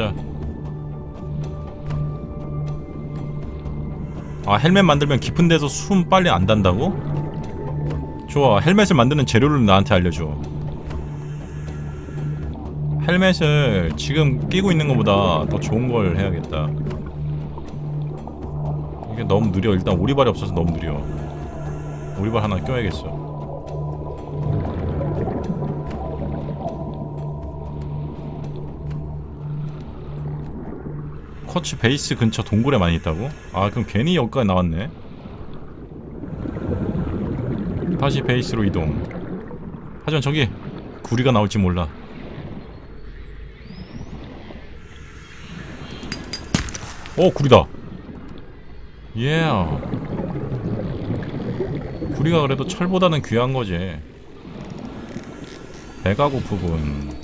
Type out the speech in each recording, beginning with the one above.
찾자 아 헬멧 만들면 깊은 데서 숨 빨리 안 단다고? 좋아 헬멧을 만드는 재료를 나한테 알려줘. 헬멧을 지금 끼고 있는 것보다 더 좋은 걸 해야겠다. 이게 너무 느려. 일단 오리발이 없어서 너무 느려. 오리발 하나 껴야겠어 커치 베이스 근처 동굴에 많이 있다고? 아 그럼 괜히 여기까지 나왔네. 다시 베이스로 이동. 하지만 저기 구리가 나올지 몰라. 오 구리다. 예 구리가 그래도 철보다는 귀한 거지. 배가 고프군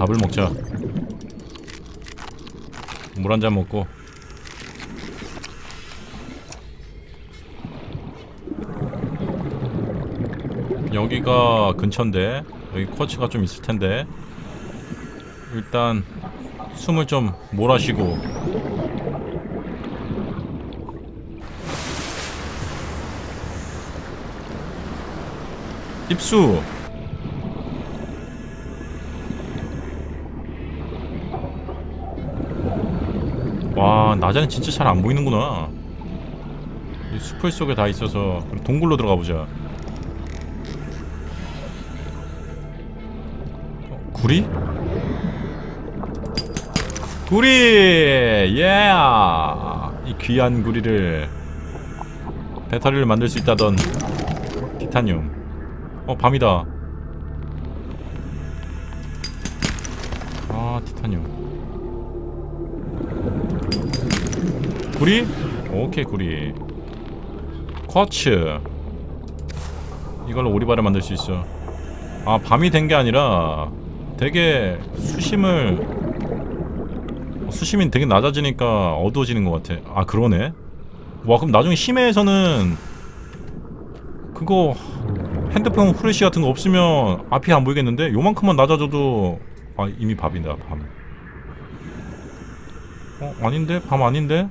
밥을 먹자. 물 한 잔 먹고. 여기가 근처인데 여기 쿼츠가 좀 있을 텐데. 일단 숨을 좀 몰아쉬고. 입수 와 낮에는 진짜 잘 안 보이는구나 이 숲을 속에 다 있어서 그럼 동굴로 들어가 보자 어, 구리? 구리! 예! 이 귀한 구리를 배터리를 만들 수 있다던 티타늄 어 밤이다 아 티타늄 구리? 오케이 구리 쿼츠 이걸로 오리발을 만들 수 있어 아 밤이 된 게 아니라 되게 수심을 수심이 되게 낮아지니까 어두워지는 것 같아 아 그러네 와 그럼 나중에 심해에서는 그거 핸드폰 후레쉬 같은 거 없으면 앞이 안 보이겠는데 요만큼만 낮아져도 아 이미 밤이다 밤 어? 아닌데? 밤 아닌데?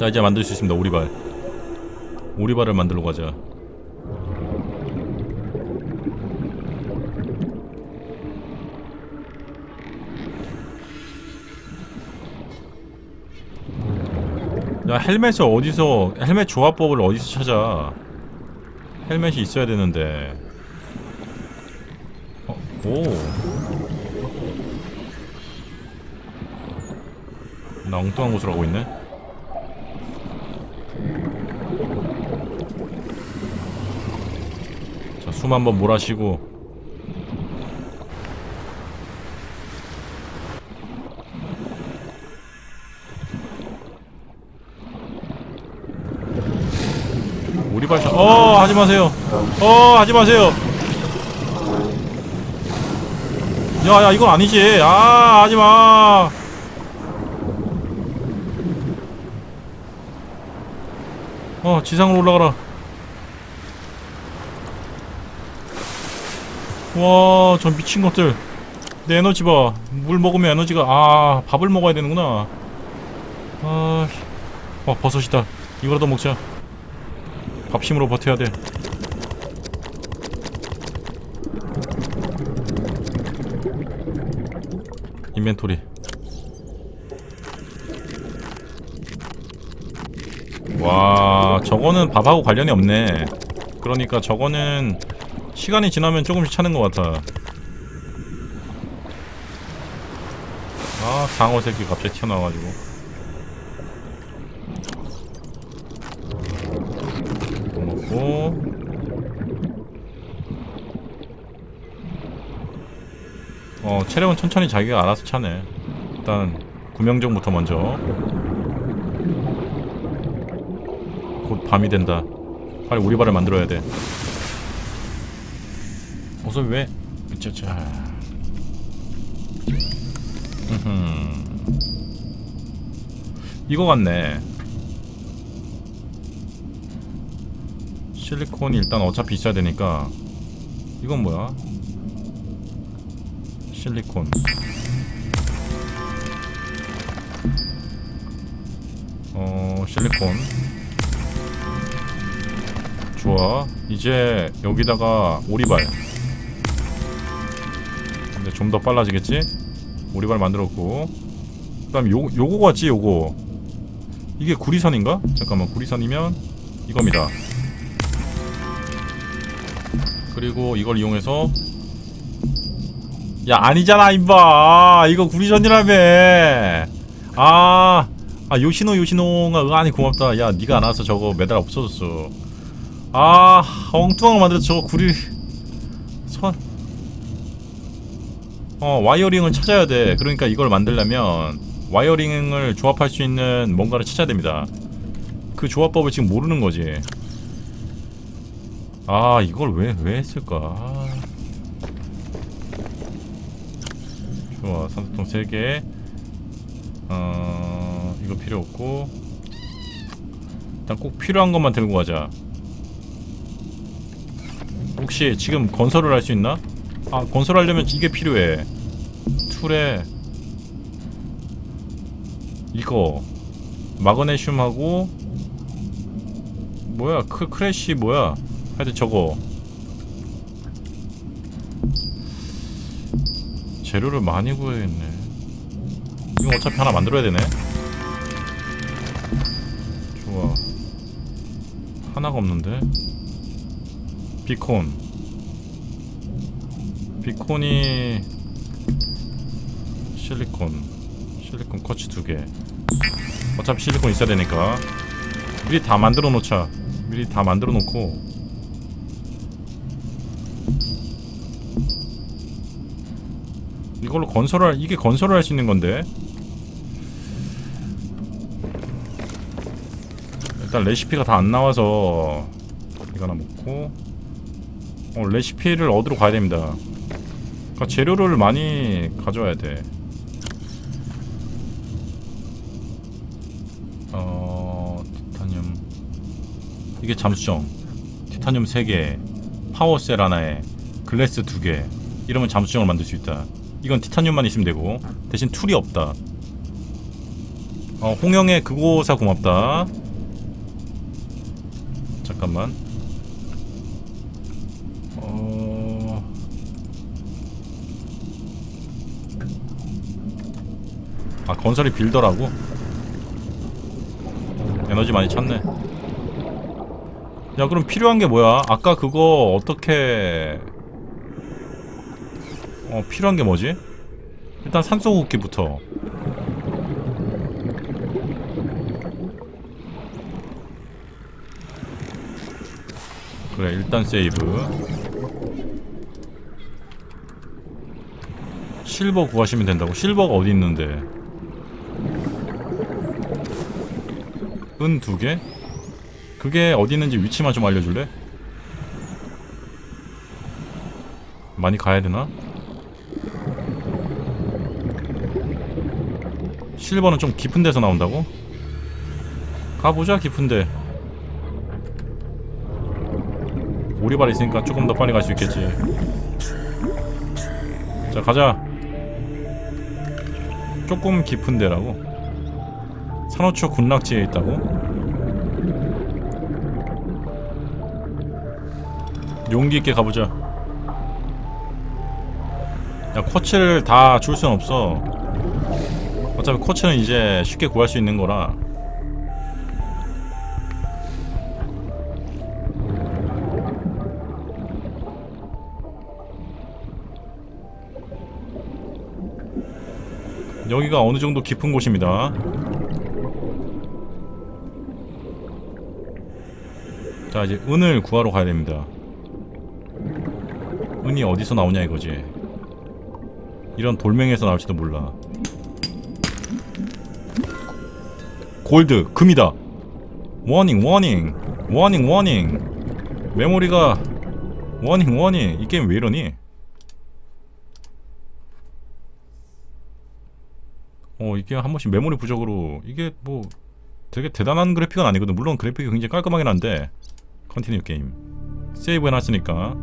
자 이제 만들 수 있습니다. 오리발. 오리발을 만들러 가자. 야 헬멧을 어디서 헬멧 조합법을 어디서 찾아? 헬멧이 있어야 되는데. 어, 오. 나 엉뚱한 곳으로 가고 있네. 자, 숨 한번 몰아쉬고. 오리발 샷. 어, 하지 마세요. 어, 하지 마세요. 야, 야, 이건 아니지. 아, 하지 마. 어, 지상으로 올라가라. 와, 저 미친 것들. 내 에너지 봐. 물 먹으면 에너지가 아, 밥을 먹어야 되는구나. 아, 와, 버섯이다. 이거라도 먹자. 밥심으로 버텨야 돼. 인벤토리. 와, 저거는 밥하고 관련이 없네. 그러니까 저거는 시간이 지나면 조금씩 차는 것 같아. 아, 상어 새끼 갑자기 튀어나와가지고. 먹고. 어, 체력은 천천히 자기가 알아서 차네. 일단 구명정부터 먼저. 곧 밤이 된다. 빨리 오리발을 만들어야 돼. 어서 왜? 짜자. 흠. 이거 같네. 실리콘이 일단 어차피 있어야 되니까 이건 뭐야? 실리콘 어 실리콘 좋아 이제 여기다가 오리발 좀 더 빨라지겠지? 오리발 만들었고. 그 다음 요, 요거 같지 요거. 이게 구리선인가? 잠깐만 구리선이면 이겁니다. 그리고 이걸 이용해서 야 아니잖아 임바 이거 구리선이라며. 아, 아 요시노 요시노가 응아니 고맙다. 야 니가 안 와서 저거 메달 없어졌어. 아 엉뚱한 거 만들어서 저거 구리 선 어, 와이어링을 찾아야 돼. 그러니까 이걸 만들려면 와이어링을 조합할 수 있는 뭔가를 찾아야 됩니다. 그 조합법을 지금 모르는 거지. 아, 이걸 왜, 왜 했을까? 좋아, 산소통 3개. 어, 이거 필요 없고. 일단 꼭 필요한 것만 들고 가자. 혹시 지금 건설을 할 수 있나? 아 건설하려면 이게 필요해. 툴에 이거 마그네슘하고 뭐야 크, 크래쉬 뭐야? 하여튼 저거. 재료를 많이 구해야겠네. 이거 어차피 하나 만들어야 되네. 좋아. 하나가 없는데? 비콘 비콘이 실리콘 실리콘 커치 두개. 어차피 실리콘 있어야 되니까. 미리 다 만들어 놓자. 미리 다 만들어 놓고. 이걸로 건설을 이게 건설을 할 수 있는 건데. 일단 레시피가 다 안 나와서 이거 하나 먹고. 어, 레시피를 얻으러 가야 됩니다 그러니까 재료를 많이 가져와야 돼. 어, 티타늄. 이게 잠수정. 티타늄 3개, 파워셀 하나에, 글래스 2개. 이러면 잠수정을 만들 수 있다. 이건 티타늄만 있으면 되고, 대신 툴이 없다. 어, 홍영의 그고사 고맙다. 잠깐만. 어... 아 건설이 빌더라고? 에너지 많이 찼네 야 그럼 필요한 게 뭐야? 아까 그거 어떻게 어 필요한 게 뭐지? 일단 산소호흡기부터 그래 일단 세이브 실버 구하시면 된다고? 실버가 어디 있는데? 은 두 개? 그게 어디 있는지 위치만 좀 알려줄래? 많이 가야 되나? 실버는 좀 깊은 데서 나온다고? 가보자 깊은데 오리발 있으니까 조금 더 빨리 갈 수 있겠지 자 가자 조금 깊은 데라고 산호초 군락지에 있다고? 용기 있게 가보자 야 쿼츠를 다 줄 순 없어 어차피 쿼츠는 이제 쉽게 구할 수 있는 거라 여기가 어느 정도 깊은 곳입니다. 자 이제 은을 구하러 가야 됩니다. 은이 어디서 나오냐 이거지. 이런 돌멩이에서 나올지도 몰라. 골드 금이다. 워닝 워닝 워닝 워닝 메모리가 워닝 워닝 이 게임 왜 이러니? 어 이게 한 번씩 메모리 부족으로 이게 뭐 되게 대단한 그래픽은 아니거든 물론 그래픽이 굉장히 깔끔하긴 한데 컨티뉴 게임 세이브 해놨으니까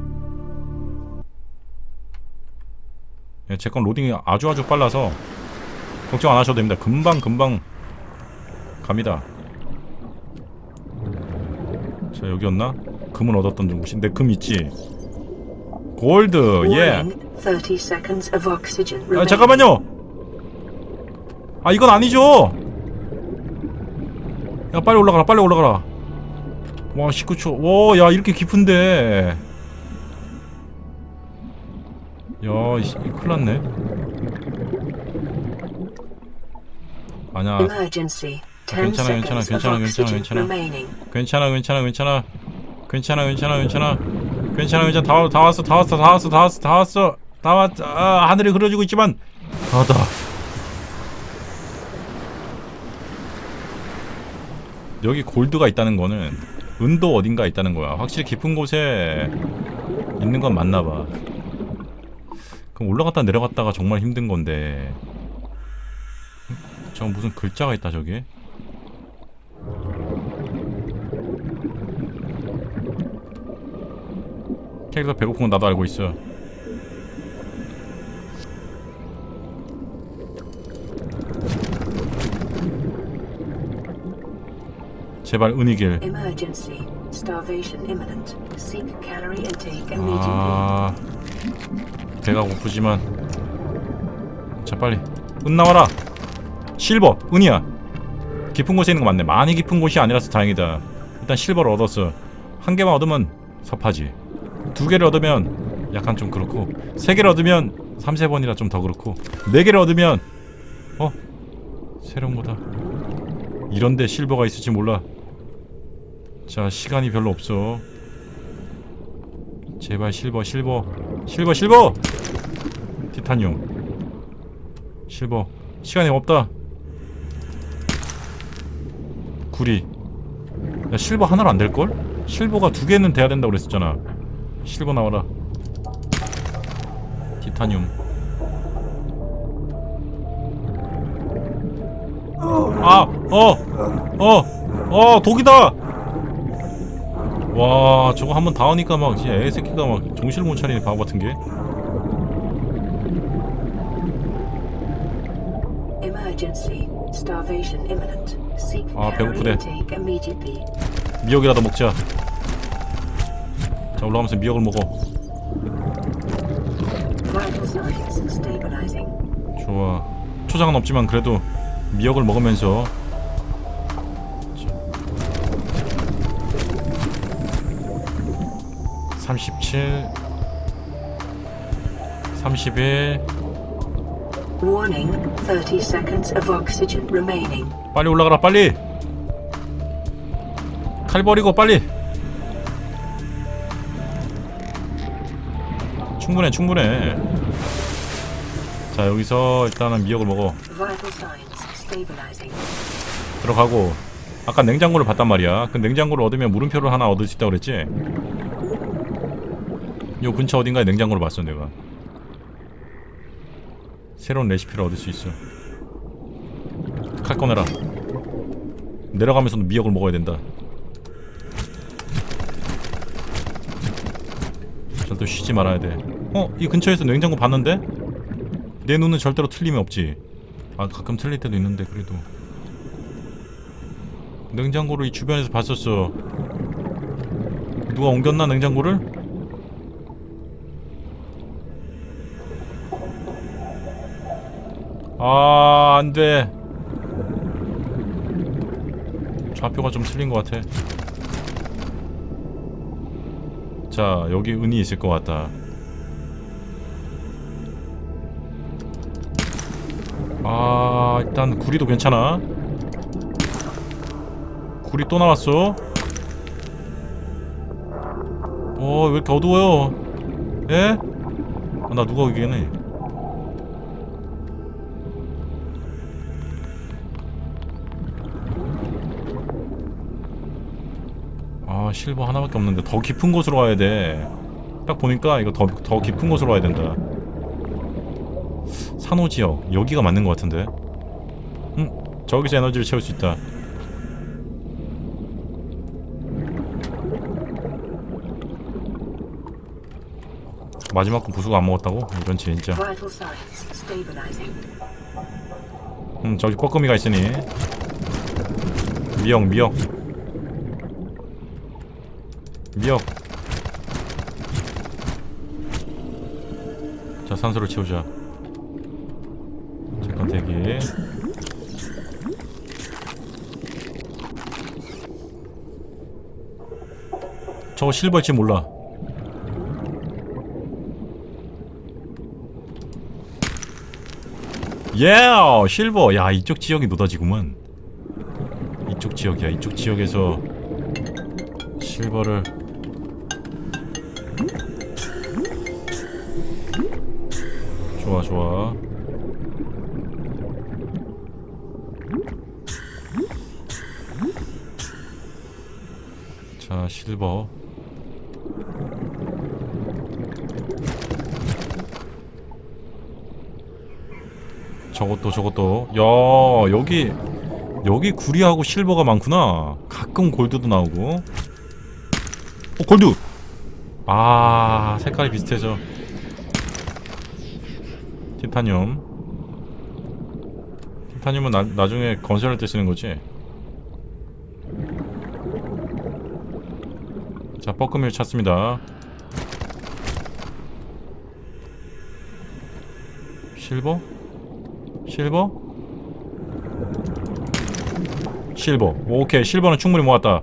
예, 제건 로딩이 아주 아주 빨라서 걱정 안 하셔도 됩니다 금방 금방 갑니다 자 여기였나? 금은 얻었던 곳이 내금 있지 골드 예 Warning, 30 seconds of oxygen 아. 잠깐만요. 아 이건 아니죠. 야 빨리 올라가라 빨리 올라가라. 와 19초. 와야 이렇게 깊은데. 야 이- 큰일 났네. 아니야 Emergency. 10 괜찮아, 괜찮아, 괜찮아, 괜찮아, 괜찮아. 괜찮아 괜찮아 괜찮아 괜찮아 괜찮아 괜찮아 괜찮아 괜찮아 다, 와- 다 왔어 다 왔어 다 왔어 다 왔어 다 왔어 다 왔어 아, 하늘이 흐려지고 있지만 다다 여기 골드가 있다는 거는 은도 어딘가 있다는 거야. 확실히 깊은 곳에 있는 건 맞나 봐. 그럼 올라갔다 내려갔다가 정말 힘든 건데. 저 무슨 글자가 있다 저기 캐릭터 배고픈 건 나도 알고 있어. 제발 은이길. 아 배가 고프지만 자 빨리 은 나와라. 실버 은이야. 깊은 곳에 있는 거 맞네. 많이 깊은 곳이 아니라서 다행이다. 일단 실버를 얻었어. 한 개만 얻으면 섭하지. 두 개를 얻으면 약간 좀 그렇고 세 개를 얻으면 3, 세 번이라 좀 더 그렇고 네 개를 얻으면 어? 새로운 거다. 이런데 실버가 있을지 몰라. 자 시간이 별로 없어. 제발 실버 실버 실버 실버 티타늄 실버 시간이 없다. 구리 야 실버 하나로 안 될걸? 실버가 두 개는 돼야 된다고 그랬었잖아 실버 나와라 티타늄 아! 어! 어! 어! 독이다! 와 저거 한번 닿으니까 막 진짜 애새끼가 막 정신을 못 차리네 바보 같은 게 아, 배고프대. immediately. 미역이라도 먹자 자 올라가면서 미역을 먹어. 좋아 초장은 없지만 그래도 미역을 먹으면서 삼십칠 삼십일. Warning, 30 seconds of oxygen remaining. 빨리 올라가라 빨리. 칼 버리고 빨리. 충분해 충분해. 자 여기서 일단은 미역을 먹어. Vital signs stabilizing. 들어가고. 아까 냉장고를 봤단 말이야. 그 냉장고를 얻으면 물음표를 하나 얻을 수 있다고 그랬지 요 근처 어딘가에 냉장고를 봤어 내가 새로운 레시피를 얻을 수 있어 칼 꺼내라 내려가면서도 미역을 먹어야 된다 절대 쉬지 말아야 돼 어? 이 근처에서 냉장고 봤는데? 내 눈은 절대로 틀림이 없지 아 가끔 틀릴 때도 있는데 그래도 냉장고를 이 주변에서 봤었어. 누가 옮겼나 냉장고를? 아, 안 돼. 좌표가 좀 틀린 것 같아. 자, 여기 은이 있을 것 같다. 아, 일단 구리도 괜찮아. 구리 또 나왔어. 어, 왜 이렇게 어두워요? 예? 아, 나 누가 오기겠네. 실버 하나밖에 없는데 더 깊은 곳으로 가야 돼. 딱 보니까 이거 더, 더 깊은 곳으로 가야 된다. 산호지역. 여기가 맞는 것 같은데. 음, 저기서 에너지를 채울 수 있다. 마지막 건 부수가 안 먹었다고? 이런 진짜. 음, 저기 뻐끔이가 있으니. 미역, 미역. 미역. 자 산소를 채우자. 잠깐 대기. 저거 실버일지 몰라. 예 실버. 야 이쪽 지역이 노다지구만 이쪽 지역이야. 이쪽 지역에서 실버를 좋아 좋아. 자 실버. 저것도 저것도. 야 여기 여기 구리하고 실버가 많구나. 가끔 골드도 나오고. 어 골드! 아 색깔이 비슷해져 티타늄. 티타늄은 나, 나중에 건설할 때 쓰는 거지? 자 뻐끔을 찾습니다. 실버? 실버? 실버. 오케이 실버는 충분히 모았다.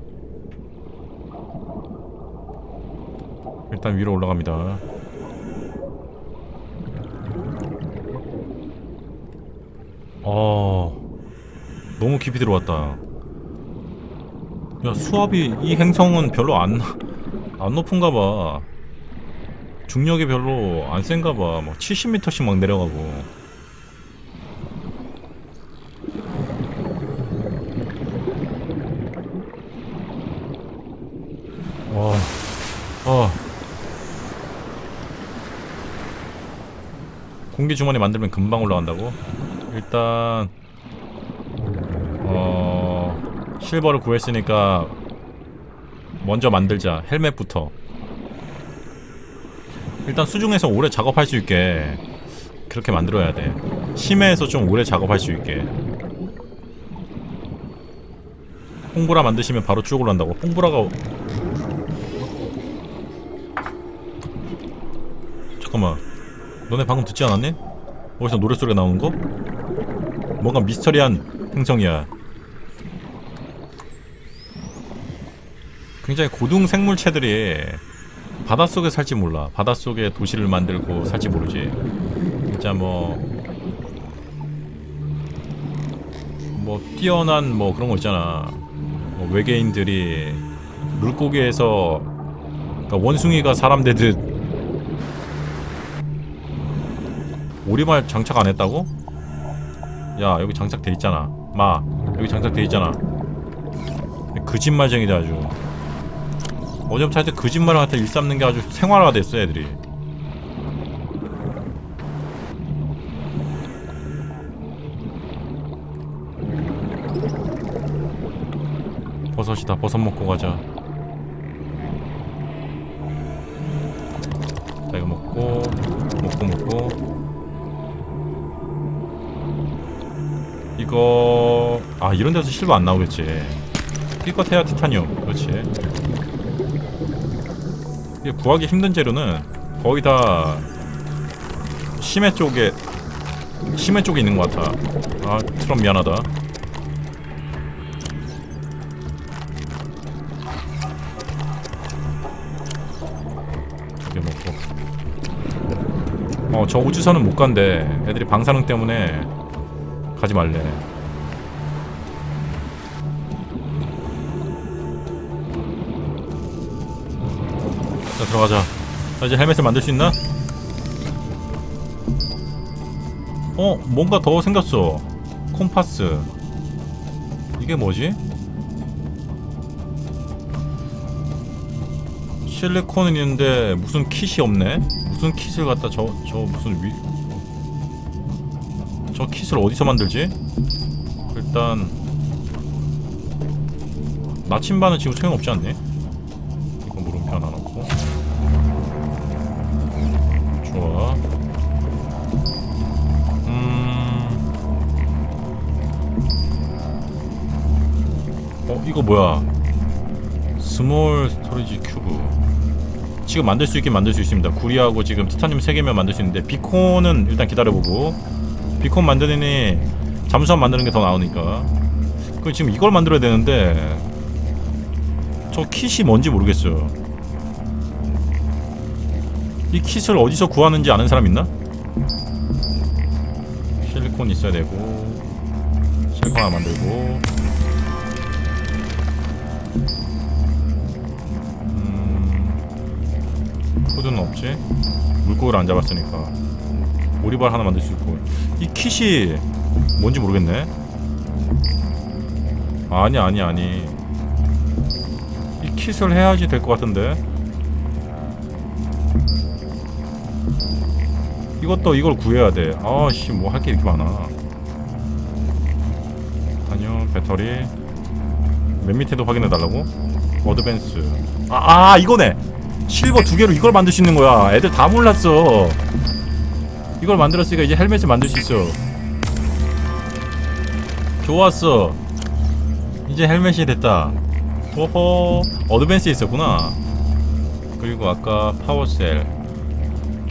일단 위로 올라갑니다 어 너무 깊이 들어왔다 야 수압이 이 행성은 별로 안, 안 높은가 봐 중력이 별로 안 센가 봐막 70m씩 막 내려가고 와, 어. 공기 주머니 만들면 금방 올라간다고? 일단 어 실버를 구했으니까 먼저 만들자 헬멧부터. 일단 수중에서 오래 작업할 수 있게 그렇게 만들어야 돼. 심해에서 좀 오래 작업할 수 있게. 뽕보라 만드시면 바로 쭉 올라간다고. 뽕보라가 잠깐만 너네 방금 듣지 않았니? 어디서 노래소리가 나오는 거? 뭔가 미스터리한 행성이야 굉장히 고등 생물체들이 바닷속에 살지 몰라. 바닷속에 도시를 만들고 살지 모르지. 진짜 뭐뭐 뛰어난 뭐 그런 거 있잖아. 뭐 외계인들이 물고기에서 그러니까 원숭이가 사람 되듯 오리발 장착 안 했다고? 야 여기 장착돼 있잖아. 마 여기 장착돼 있잖아. 거짓말쟁이다 아주 어제부터 하여튼 거짓말을 한테 일삼는 게 아주 생활화가 됐어 애들이. 버섯이다. 버섯 먹고 가자. 자 이거 먹고 먹고 먹고. 이거 아 이런 데서 실버 안 나오겠지. 삐껏해야 티타늄. 그렇지 구하기 힘든 재료는 거의 다 심해 쪽에 심해 쪽에 있는 것 같아. 아 트럼 미안하다. 두개 먹고. 어저 우주선은 못 간대. 애들이 방사능 때문에 가지 말래. 들어가자. 자 이제 헬멧을 만들 수 있나? 어 뭔가 더 생겼어. 콤파스. 이게 뭐지? 실리콘은 있는데 무슨 킷이 없네? 무슨 킷을 갖다 저 저 무슨 위 저 킷을 어디서 만들지? 일단 나침반은 지금 소용없지 않니? 이거 뭐야? 스몰 스토리지 큐브. 지금 만들 수 있긴 만들 수 있습니다. 구리하고 지금 티타늄 3개면 만들 수 있는데 비콘은 일단 기다려보고 비콘 만드느니 잠수함 만드는 게 더 나으니까 그 지금 이걸 만들어야 되는데 저 킷이 뭔지 모르겠어요. 이 킷을 어디서 구하는지 아는 사람 있나? 실리콘 있어야 되고 실리콘 하나 만들고 없지? 물고기를 안 잡았으니까 오리발 하나 만들 수 있고 이 킷이 뭔지 모르겠네 아니 아니 아니 이 킷을 해야지 될 것 같은데 이것도 이걸 구해야 돼. 아씨 뭐 할 게 이렇게 많아. 아니요 배터리 맨 밑에도 확인해 달라고. 어드밴스. 아, 아 이거네. 실버 두 개로 이걸 만들 수 있는 거야. 애들 다 몰랐어. 이걸 만들었으니까 이제 헬멧을 만들 수 있어. 좋았어. 이제 헬멧이 됐다. 호호. 어드밴스 있었구나. 그리고 아까 파워셀.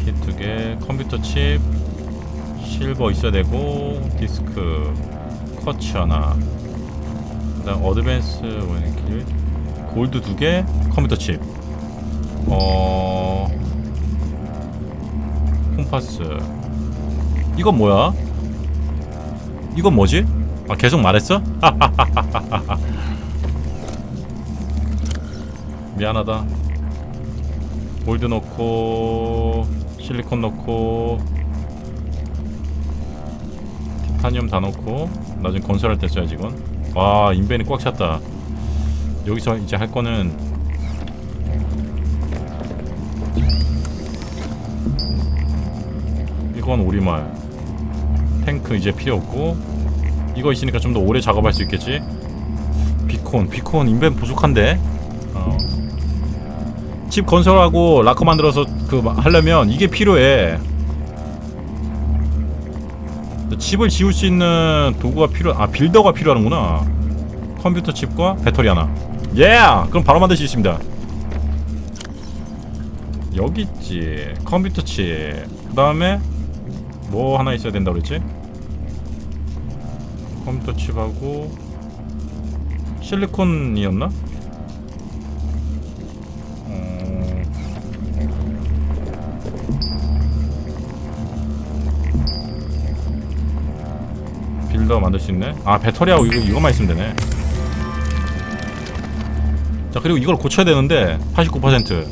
킷 두 개, 컴퓨터 칩, 실버 있어야 되고, 디스크, 커츠 하나, 그다음 어드밴스 원킬, 골드 두 개, 컴퓨터 칩, 어, 콤파스. 이건 뭐야? 이건 뭐지? 아 계속 말했어? 미안하다. 골드 넣고 실리콘 넣고 티타늄 다 넣고 나중에 건설할 때 써야지 이건 와 인벤이 꽉 찼다 여기서 이제 할 거는 이건 오리말 탱크 이제 필요 없고 이거 있으니까 좀 더 오래 작업할 수 있겠지 비콘 비콘 인벤 부족한데 어. 집 건설하고 라커 만들어서 그 마- 하려면 이게 필요해. 집을 지을 수 있는 도구가 필요, 아 빌더가 필요하는구나. 컴퓨터 칩과 배터리 하나. 예! 그럼 바로 만들 수 있습니다. 여기 있지. 컴퓨터 칩. 그 다음에 뭐 하나 있어야 된다 그랬지? 컴퓨터 칩하고 실리콘이었나? 어... 빌더 만들 수 있네. 아 배터리하고 이거 이거만 있으면 되네. 자 그리고 이걸 고쳐야 되는데 89%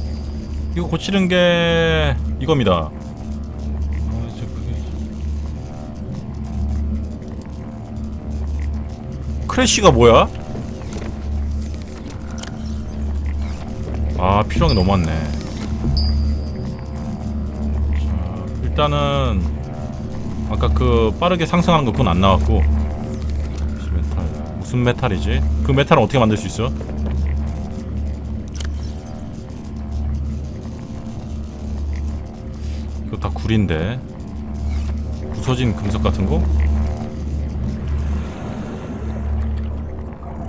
이거 고치는 게 이겁니다. 크래쉬가 뭐야? 아 필요한 게 너무 많네 자 일단은 아까 그 빠르게 상승하는 거 그건 안 나왔고 메탈 무슨 메탈이지? 그 메탈은 어떻게 만들 수 있어? 이거 다 구리인데 부서진 금속 같은 거?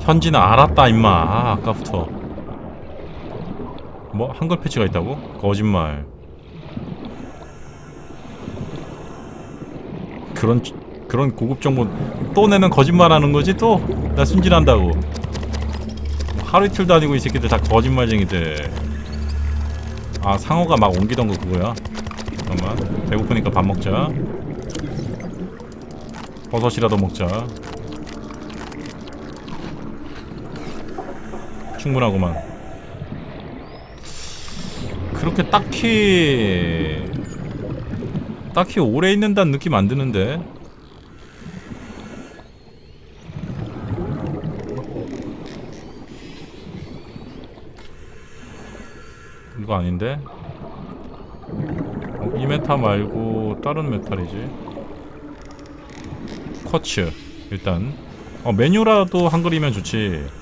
현지는 알았다 임마 아 아까부터 뭐 한글 패치가 있다고? 거짓말. 그런 그런 고급 정보 또 내는 거짓말하는 거지 또? 나 순진한다고. 하루 이틀도 아니고 이 새끼들 다 거짓말쟁이들. 아 상어가 막 옮기던 거 그거야? 잠깐만 배고프니까 밥 먹자. 버섯이라도 먹자. 충분하구만. 그렇게 딱히 딱히 오래 있는다는 느낌 안 드는데? 이거 아닌데? 어, 이 메타 말고 다른 메탈이지. 쿼츠 일단. 어 메뉴라도 한글이면 좋지